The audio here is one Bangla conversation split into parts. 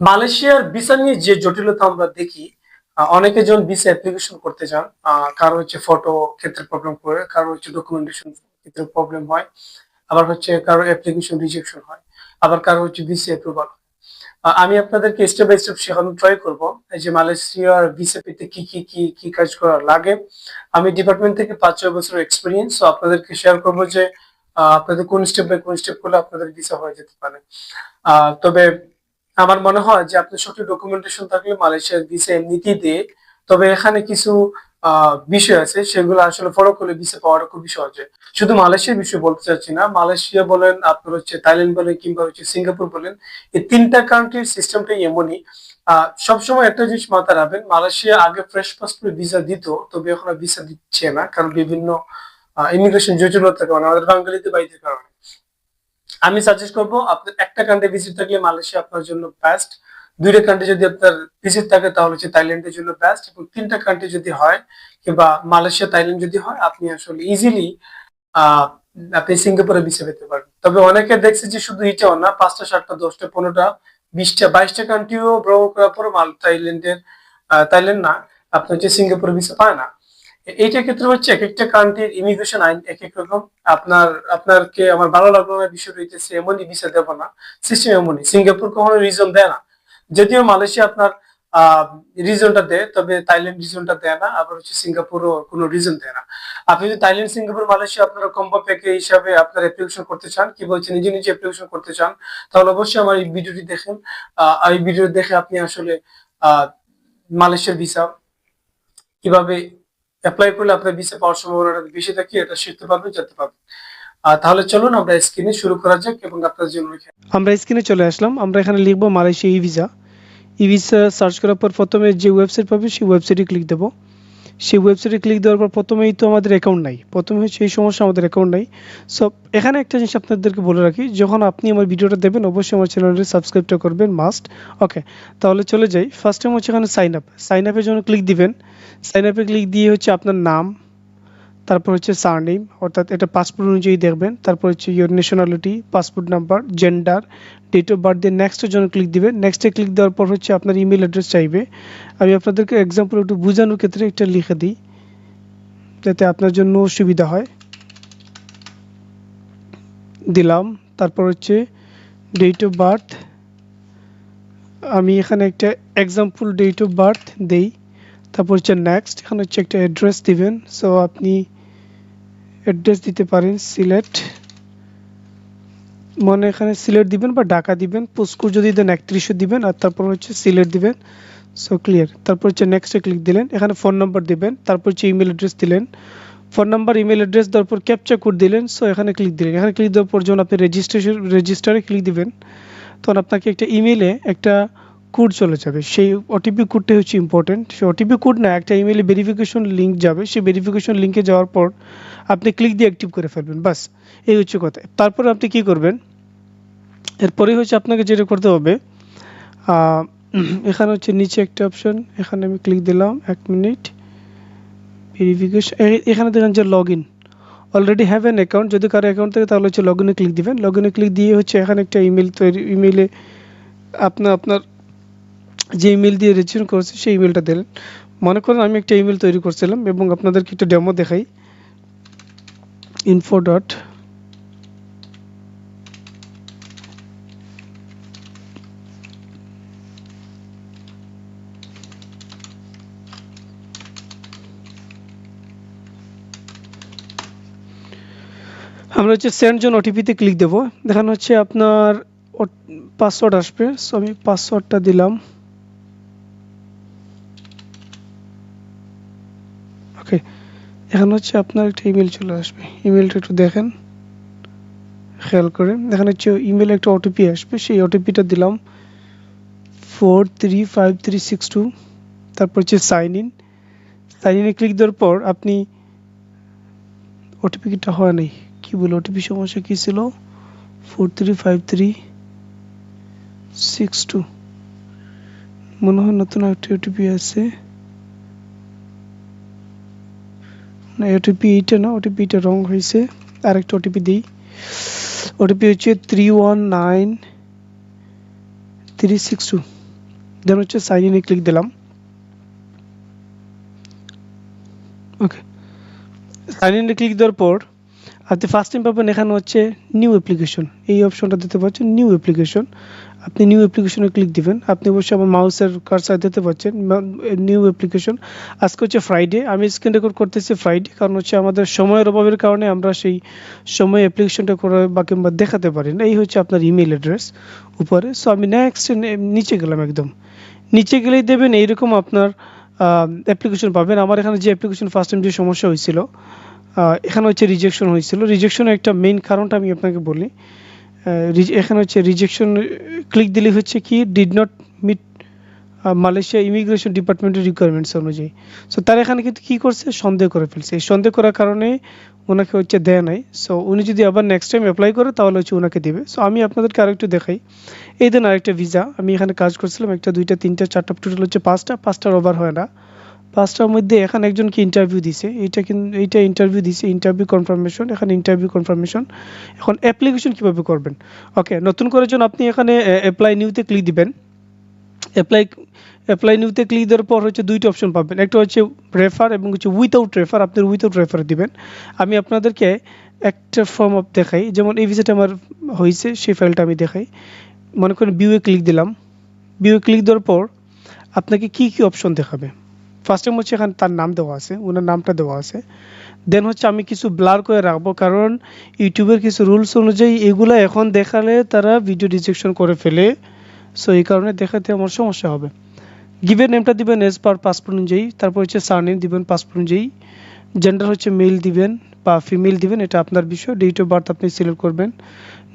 মালয়েশিয়ার ভিসা নিয়ে যে জটিলতা আমরা দেখি অনেকে যখন ভিসা অ্যাপ্লিকেশন করতে চান কারও হচ্ছে ফটো ক্ষেত্রে প্রবলেম করে, কারও হচ্ছে ডকুমেন্টেশন ক্ষেত্রে প্রবলেম হয়, আবার হচ্ছে কারও অ্যাপ্লিকেশন রিজেকশন হয়, আবার কারও হচ্ছে ভিসা অ্যাপ্রুভাল আমি আপনাদেরকে স্টেপ বাই স্টেপ শেখানো ট্রাই করব যে মালয়েশিয়ার ভিসা পেতে কি কি কি কি কাজ করা লাগে। আমি ডিপার্টমেন্ট থেকে পাঁচ, ছয় বছর এক্সপিরিয়েন্স তো আপনাদেরকে শেয়ার করব যে আপনাদের কোন স্টেপ বাই কোন স্টেপ করলে আপনাদের ভিসা হয়ে যেতে পারে। তবে আমার মনে হয় যে আপনি সঠিক ডকুমেন্টেশন থাকলে মালয়েশিয়ার ভিসা এমনিতেই দেয়। তবে এখানে কিছু বিষয় আছে, সেগুলো আসলে ফলো করলে ভিসা পাওয়াটা খুবই সহজ শুধু মালয়েশিয়ার বিষয় বলতে চাচ্ছি না, মালয়েশিয়া বলেন, আপনার হচ্ছে থাইল্যান্ড বলেন, কিংবা হচ্ছে সিঙ্গাপুর বলেন, এই তিনটা কান্ট্রির সিস্টেমটাই এমনই। সবসময় একটা জিনিস মাথায় রাখবেন, মালয়েশিয়া আগে ফ্রেশ পাসপোর্ট ভিসা দিত, তবে এখন ভিসা দিচ্ছে না, কারণ বিভিন্ন ইমিগ্রেশন জটিলতার কারণে আমাদের বাঙালিতে বাইরের কারণে। আমি সাজেস্ট করব, আপনার একটা কান্ট্রি ভিজিট থাকলে মালয়েশিয়া আপনার জন্য বেস্ট দুইটা কান্ট্রি যদি আপনার ভিজিট থাকে, তাহলে হচ্ছে থাইল্যান্ডের জন্য বেস্ট এবং তিনটা কান্ট্রি যদি হয়, কিংবা মালয়েশিয়া, থাইল্যান্ড যদি হয়, আপনি আসলে ইজিলি আপনি সিঙ্গাপুরে ভিসা পেতে পারেন তবে অনেকে দেখছে যে শুধু এটাও না, পাঁচটা, সাতটা, দশটা, পনেরোটা, বিশটা, বাইশটা কান্ট্রিও ভ্রমণ করার পর মাল থাইল্যান্ডের থাইল্যান্ড না আপনি হচ্ছে সিঙ্গাপুরে ভিসা পায় না। এ- এইটার ক্ষেত্রে হচ্ছে এক একটা কান্ট্রির ইমিগ্রেশন আইন এক এক রকম। আপনার, আপনারকে আমার ভালো লাগল না বিষয় রইতেছে এমনই ভিসা দেবো না সিস্টেম এমনই। সিঙ্গাপুর কখনো রিজন দেয় না। যদিও মালয়েশিয়া আপনার রিজনটা দেয়, তবে থাইল্যান্ড রিজনটা দেয় না, আবার হচ্ছে সিঙ্গাপুরও কোনো রিজন দেয় না। আপনি যদি থাইল্যান্ড, সিঙ্গাপুর, মালয়েশিয়া আপনারা কম্বো প্যাকে হিসাবে আপনার অ্যাপ্লিকেশন করতে চান কি বলছে নিজে নিজে অ্যাপ্লিকেশন করতে চান, তাহলে অবশ্যই আমার এই ভিডিওটি দেখেন। এই ভিডিও দেখে আপনি আসলে মালয়েশিয়ার ভিসা কীভাবে অ্যাপ্লাই করলে আপনার ভিসা পাওয়ার সম্ভাবনাটা বেশি থাকে, এটা শিখতে পারবেন জানতে পারবেন। তাহলে চলুন আমরা স্ক্রিনে শুরু করা যাক এবং আপনার জন্য আমরা স্ক্রিনে চলে আসলাম। আমরা এখানে লিখব Malaysia e visa e visa search করার পর প্রথমে যে ওয়েবসাইট পাবে সেই ওয়েবসাইটে ক্লিক দেবো। সেই ওয়েবসাইটে ক্লিক দেওয়ার পর প্রথমেই তো আমাদের অ্যাকাউন্ট নাই। প্রথমে হচ্ছে এই সমস্যা আমাদের অ্যাকাউন্ট নাই। সো এখানে একটা জিনিস আপনাদেরকে বলে রাখি, যখন আপনি আমার ভিডিওটা দেবেন, অবশ্যই আমার চ্যানেলটি সাবস্ক্রাইবটা করবেন মাস্ট ওকে তাহলে চলে যাই। ফার্স্ট টাইম হচ্ছে এখানে সাইন আপ সাইন আপের জন্য ক্লিক দিবেন। সাইন আপে ক্লিক দিয়ে হচ্ছে আপনার নাম তারপর হচ্ছে সারনেম অর্থাৎ এটা পাসপোর্ট অনুযায়ী দেখবেন। তারপর হচ্ছে your nationality passport number gender date of birth দিয়ে নেক্সটের জন্য ক্লিক দিবেন। নেক্সটে ক্লিক দেওয়ার পর হচ্ছে আপনার ইমেল অ্যাড্রেস চাইবে। আমি আপনাদেরকে এক্সাম্পল একটু বোঝানোর ক্ষেত্রে একটা লিখে দিই, যাতে আপনার জন্য সুবিধা হয়। দিলাম, তারপর হচ্ছে ডেট অফ বার্থ আমি এখানে একটা এক্সাম্পল ডেট অফ বার্থ দেই। তারপর হচ্ছে নেক্সট এখানে হচ্ছে একটা অ্যাড্রেস দিবেন। সো আপনি অ্যাড্রেস দিতে পারেন সিলেট। মানে এখানে সিলেট দিবেন বা ঢাকা দিবেন। পোস্টকোড যদি দেন একত্রিশশো দিবেন আর তারপর হচ্ছে সিলেট দিবেন। সো ক্লিয়ার তারপর হচ্ছে নেক্সটে ক্লিক দিলেন। এখানে ফোন নাম্বার দিবেন। তারপর হচ্ছে ইমেল অ্যাড্রেস দিলেন। ফোন নাম্বার ইমেল অ্যাড্রেস দেওয়ার পর ক্যাপচা কোড দিলেন। সো এখানে ক্লিক দিলেন। এখানে ক্লিক দেওয়ার পর যখন আপনি রেজিস্ট্রেশন রেজিস্টারে ক্লিক দিবেন, তখন আপনাকে একটা ইমেলে একটা কোড চলে যাবে। সেই ওটিপি কোডটা হচ্ছে ইম্পর্টেন্ট সেই ওটিপি কোড না, একটা ইমেলে ভেরিফিকেশন লিঙ্ক যাবে। সেই ভেরিফিকেশন লিঙ্কে যাওয়ার পর আপনি ক্লিক দিয়ে অ্যাক্টিভ করে ফেলবেন, বাস। এই হচ্ছে কথা। তারপর আপনি কি করবেন? এরপরে হচ্ছে আপনাকে যেটা করতে হবে এখানে হচ্ছে নিচে একটা অপশন এখানে আমি ক্লিক দিলাম এক মিনিট ভেরিফিকেশন এখানে দেখেন যে log in already have an account যদি কারও অ্যাকাউন্ট থাকে তাহলে হচ্ছে লগ ইনে ক্লিক দিবেন। লগ ইনে ক্লিক দিয়ে হচ্ছে এখানে একটা ইমেল তৈরি ইমেলে আপনার আপনার যে ইমেল দিয়ে রেজিস্ট্রেশন করছে, সেই ইমেলটা দিলেন মনে করেন আমি একটা ইমেল তৈরি করছিলাম এবং আপনাদেরকে একটা ডেমো দেখাই। ইনফো ডট আমরা হচ্ছে সেন্ড জন ওটিপিতে ক্লিক দেবো। দেখানো হচ্ছে আপনার পাসওয়ার্ড আসবে। সো আমি পাসওয়ার্ডটা দিলাম ওকে এখন হচ্ছে আপনার একটা ইমেল চলে আসবে। ইমেলটা একটু দেখেন, খেয়াল করে এখানে হচ্ছে ইমেলে একটা ওটিপি আসবে, সেই ওটিপিটা দিলাম four three five three six two তারপর হচ্ছে সাইন ইন সাইন ইনে ক্লিক দেওয়ার পর আপনি ওটিপিটা হয় নাই। কী বলে ওটিপি সমস্যা কি ছিল? Four three five three six two মনে হয় নতুন একটা ওটিপি আছে। না ওটিপি এইটা না ওটিপি এটা রং হয়েছে। আরেকটা ওটিপি দিই। ওটিপি হচ্ছে three one nine three six two then হচ্ছে সাইন ইনে ক্লিক দিলাম। ওকে সাইন ইনে ক্লিক দেওয়ার পর আপনি ফার্স্ট টাইম পাবেন এখানে হচ্ছে নিউ অ্যাপ্লিকেশন এই অপশনটা দিতে পারছেন নিউ অ্যাপ্লিকেশন আপনি নিউ অ্যাপ্লিকেশনে ক্লিক দিবেন। আপনি অবশ্যই আমার মাউসের কার্সার দিতে পারছেন। নিউ অ্যাপ্লিকেশন আজকে হচ্ছে ফ্রাইডে আমি স্ক্রিন রেকর্ড করতেছি ফ্রাইডে কারণ হচ্ছে আমাদের সময়ের অভাবের কারণে আমরা সেই সময় অ্যাপ্লিকেশনটা করে বা কিংবা দেখাতে পারি না। এই হচ্ছে আপনার ইমেল অ্যাড্রেস উপরে। সো আমি নেক্সট নিচে গেলাম একদম। নিচে গেলেই দেবেন এইরকম আপনার অ্যাপ্লিকেশন পাবেন। আমার এখানে যে অ্যাপ্লিকেশন ফার্স্ট টাইম যে সমস্যা হয়েছিল এখানে হচ্ছে রিজেকশন হয়েছিল। রিজেকশনের একটা মেইন কারণটা আমি আপনাকে বলি। এখানে হচ্ছে রিজেকশন ক্লিক দিলে হচ্ছে কি did not meet Malaysia immigration ডিপার্টমেন্টের রিকোয়ারমেন্টস অনুযায়ী। সো তার এখানে কিন্তু কী করছে? সন্দেহ করে ফেলছে। এই সন্দেহ করার কারণে ওনাকে হচ্ছে দেয় নাই। সো উনি যদি আবার নেক্সট টাইম অ্যাপ্লাই করে, তাহলে হচ্ছে ওনাকে দেবে। সো আমি আপনাদেরকে আরেকটু দেখাই। এই দেন আরেকটা ভিসা আমি এখানে কাজ করছিলাম একটা, দুইটা, তিনটা, চারটা টোটাল হচ্ছে পাঁচটা। পাঁচটার ওভার হয় না। পাঁচটার মধ্যে এখানে একজনকে ইন্টারভিউ দিছে। এইটা কিন্তু এইটা ইন্টারভিউ দিছে ইন্টারভিউ কনফার্মেশন এখানে ইন্টারভিউ কনফার্মেশন এখন অ্যাপ্লিকেশন কীভাবে করবেন? ওকে নতুন করে যখন আপনি এখানে অ্যাপ্লাই নিউতে ক্লিক দিবেন অ্যাপ্লাই অ্যাপ্লাই নিউতে ক্লিক দেওয়ার পর হচ্ছে দুইটা অপশন পাবেন। একটা হচ্ছে রেফার এবং হচ্ছে উইথাউট রেফার আপনি উইথাউট রেফার দিবেন। আমি আপনাদেরকে একটা ফর্ম আপ দেখাই। যেমন এই ভিসাটা আমার হয়েছে সেই ফাইলটা আমি দেখাই। মনে করেন বিউয়ে ক্লিক দিলাম। বিউয়ে ক্লিক দেওয়ার পর আপনাকে কি কি অপশন দেখাবে? ফার্স্ট টাইম হচ্ছে এখানে তার নাম দেওয়া আছে, ওনার নামটা দেওয়া আছে। দেন হচ্ছে আমি কিছু ব্লার করে রাখব, কারণ ইউটিউবের কিছু রুলস অনুযায়ী এগুলা এখন দেখালে তারা ভিডিও রিজেকশন করে ফেলে। সো এই কারণে দেখাতে আমার সমস্যা হবে। গিভেন নেমটা দিবেন এজ পার পাসপোর্ট অনুযায়ী, তারপর হচ্ছে সারনেম দিবেন পাসপোর্ট অনুযায়ী। জেন্ডার হচ্ছে মেল দিবেন বা ফিমেল দিবেন, এটা আপনার বিষয়। ডেট অফ বার্থ আপনি সিলেক্ট করবেন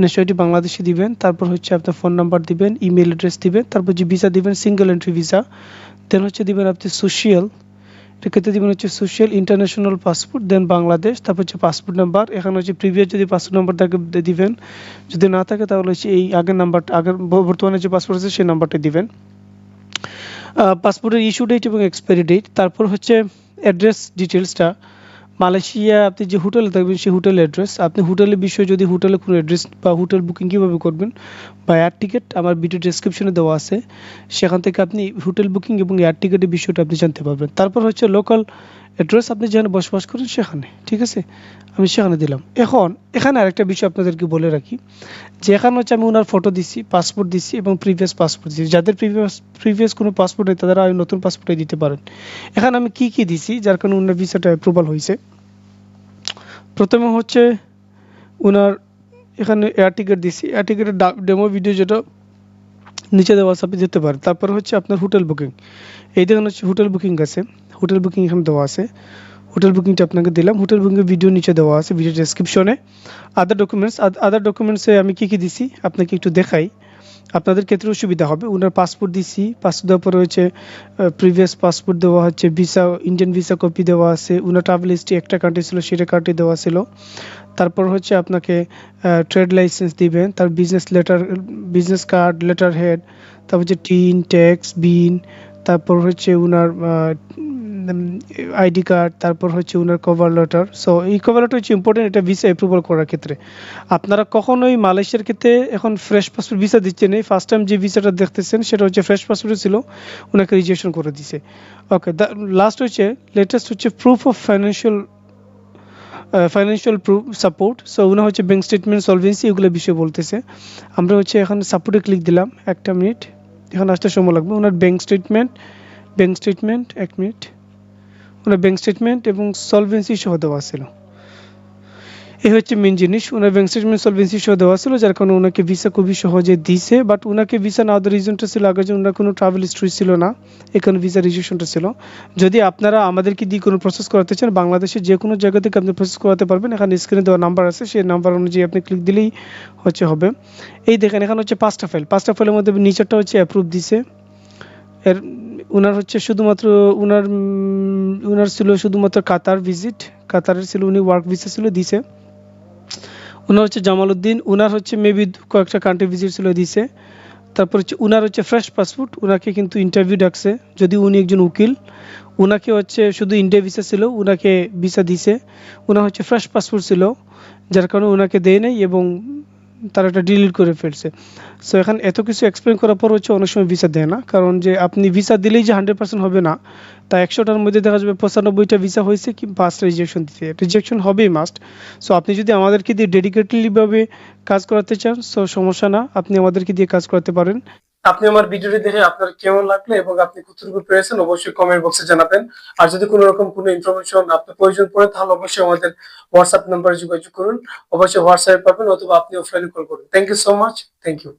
নেশনালিটি বাংলাদেশি দিবেন, তারপর হচ্ছে আপনার ফোন নাম্বার দিবেন ইমেল অ্যাড্রেস দিবেন, তারপর যে ভিসা দিবেন সিঙ্গেল এন্ট্রি ভিসা দেন হচ্ছে দিবেন আপনি সোশিয়াল এক্ষেত্রে দিবেন হচ্ছে social international passport then Bangladesh, তারপর হচ্ছে পাসপোর্ট নাম্বার এখানে হচ্ছে প্রিভিয়াস যদি পাসপোর্ট নাম্বার থাকে দিবেন, যদি না থাকে তাহলে হচ্ছে এই আগের নাম্বারটা আগের বর্তমানে যে পাসপোর্ট আছে সেই নাম্বারটা দিবেন। পাসপোর্টের ইস্যু ডেট এবং এক্সপায়ারি ডেট তারপর হচ্ছে অ্যাড্রেস ডিটেলসটা মালয়েশিয়া, আপনি যে হোটেলে থাকবেন, সেই হোটেল অ্যাড্রেস আপনি হোটেলের বিষয়ে যদি হোটেলে কোনো অ্যাড্রেস বা হোটেল বুকিং কীভাবে করবেন, বা এয়ার টিকিট আমার ভিডিও ডেসক্রিপশনে দেওয়া আছে। সেখান থেকে আপনি হোটেল বুকিং এবং এয়ার টিকিটের বিষয়টা আপনি জানতে পারবেন। তারপর হচ্ছে লোকাল অ্যাড্রেস আপনি যেখানে বসবাস করেন সেখানে, ঠিক আছে? আমি সেখানে দিলাম। এখন, এখানে আরেকটা বিষয় আপনাদেরকে বলে রাখি, যে এখানে হচ্ছে আমি ওনার ফটো দিচ্ছি পাসপোর্ট দিচ্ছি এবং প্রিভিয়াস পাসপোর্ট দিচ্ছি যাদের প্রিভিয়াস প্রিভিয়াস কোনো পাসপোর্ট নেই তারা নতুন পাসপোর্টে দিতে পারেন। এখানে আমি কি কি দিছি, যার কারণে ওনার ভিসাটা অ্যাপ্রুভাল হয়েছে। প্রথমে হচ্ছে ওনার এখানে এয়ার টিকিট দিছি। এয়ার টিকিটের ডেমো ভিডিও যেটা, নিচে দেওয়া আছে, আপনি যেতে পারেন। তারপর হচ্ছে আপনার হোটেল বুকিং এই দেখুন হচ্ছে হোটেল বুকিং আছে। হোটেল বুকিং এখানে দেওয়া আছে। হোটেল বুকিংটা আপনাকে দিলাম। হোটেল বুকিং ভিডিও নিচে দেওয়া আছে, ভিডিও ডেসক্রিপশনে আদার ডকুমেন্টস আদার ডকুমেন্টসে আমি কি কি দিছি, আপনাকে একটু দেখাই। আপনাদের ক্ষেত্রেও সুবিধা হবে। ওনার পাসপোর্ট দিছি পাসপোর্ট দেওয়ার পরে হচ্ছে প্রিভিয়াস পাসপোর্ট দেওয়া হচ্ছে ভিসা ইন্ডিয়ান ভিসা কপি দেওয়া আছে। ওনার ট্রাভেল হিস্ট্রি একটা কান্ট্রি ছিল, সেটা কান্ট্রি দেওয়া ছিল। তারপর হচ্ছে আপনাকে ট্রেড লাইসেন্স দিবেন। তার business letter business card letter head তারপর হচ্ছে টিন ট্যাক্স বিন তারপর হচ্ছে ওনার আইডি কার্ড তারপর হচ্ছে ওনার কভার লেটার সো এই কভার লেটার হচ্ছে ইম্পর্টেন্ট এটা ভিসা অ্যাপ্রুভাল করার ক্ষেত্রে। আপনারা কখনোই মালয়েশিয়ার ক্ষেত্রে এখন ফ্রেশ পাসপোর্ট ভিসা দিচ্ছেন এই ফার্স্ট টাইম যে ভিসাটা দেখতেছেন, সেটা হচ্ছে ফ্রেশ পাসপোর্ট ছিল ওনাকে রিজেকশন করে দিছে। ওকে লাস্ট হচ্ছে লেটেস্ট হচ্ছে proof of financial financial proof support so ওনা হচ্ছে ব্যাঙ্ক স্টেটমেন্ট সলভেন্সি এগুলো বিষয়ে বলতেছে। আমরা হচ্ছে এখানে সাপোর্টে ক্লিক দিলাম, একটা মিনিট এখন আসতে সময় লাগবে। ওনার ব্যাঙ্ক স্টেটমেন্ট ব্যাঙ্ক স্টেটমেন্ট এক মিনিট ওনার ব্যাঙ্ক স্টেটমেন্ট এবং সলভেন্সি সহ দেওয়া ছিল। এই হচ্ছে মেন জিনিস। ওনার ব্যাঙ্ক স্টেটমেন্ট সলভেন্সি সহ দেওয়া ছিল, যার কারণে ওনাকে ভিসা খুবই সহজে দিছে বাট ওনাকে ভিসা না দেওয়ার রিজনটা ছিল, আগে যে ওনার কোনো ট্রাভেল হিস্ট্রি ছিল না, এখানে ভিসা রেজিস্ট্রেশনটা ছিল। যদি আপনারা আমাদেরকে দিয়ে কোনো প্রসেস করাতে চান, বাংলাদেশের যে কোনো জায়গা থেকে আপনি প্রসেস করাতে পারবেন। এখানে স্ক্রিনে দেওয়া নাম্বার আছে, সেই নাম্বার অনুযায়ী আপনি ক্লিক দিলেই হচ্ছে হবে। এই দেখেন, এখানে হচ্ছে পাঁচটা ফাইল পাঁচটা ফাইলের মধ্যে নিচেরটা হচ্ছে অ্যাপ্রুভ দিছে। এর ওনার হচ্ছে শুধুমাত্র ওনার উম, ওনার ছিল শুধুমাত্র কাতার ভিজিট কাতারের ছিল উনি ওয়ার্ক ভিসা ছিল দিছে। ওনার হচ্ছে জামালউদ্দিন ওনার হচ্ছে মেবি কয়েকটা কান্ট্রি ভিজিট ছিল দিছে। তারপর হচ্ছে ওনার হচ্ছে ফ্রেশ পাসপোর্ট ওনাকে কিন্তু ইন্টারভিউ ডাকছে। যদি উনি একজন উকিল ওনাকে হচ্ছে শুধু ইন্ডিয়া ভিসা ছিল ওনাকে ভিসা দিছে। ওনার হচ্ছে ফ্রেশ পাসপোর্ট ছিল যার কারণে ওনাকে দেয় নাই এবং তারা একটা ডিলিট করে ফেলছে। সো এখন এত কিছু এক্সপ্লেন করার পর হচ্ছে অনেক সময় ভিসা দেয় না। কারণ যে আপনি ভিসা দিলেই যে হান্ড্রেড পার্সেন্ট হবে না, তা একশোটার মধ্যে দেখা যাবে পঁচানব্বইটা ভিসা হয়েছে কি ফার্স্ট রিজেকশন দিতে। রিজেকশন হবেই মাস্ট সো আপনি যদি আমাদেরকে দিয়ে ডেডিকেটলিভাবে কাজ করাতে চান সো সমস্যা না, আপনি আমাদেরকে দিয়ে কাজ করাতে পারেন। আপনি আমার ভিডিওটি দেখে আপনার কেমন লাগল এবং আপনি কতটুকু পেয়েছেন অবশ্যই কমেন্ট বক্সে জানাবেন। আর যদি কোনো রকম কোনো ইনফরমেশন আপনার প্রয়োজন পড়ে, তাহলে অবশ্যই আমাদের হোয়াটসঅ্যাপ নাম্বারে যোগাযোগ করুন। অবশ্যই হোয়াটসঅ্যাপে পাবেন অথবা আপনি অফলাইনে কল করুন। Thank you so much thank you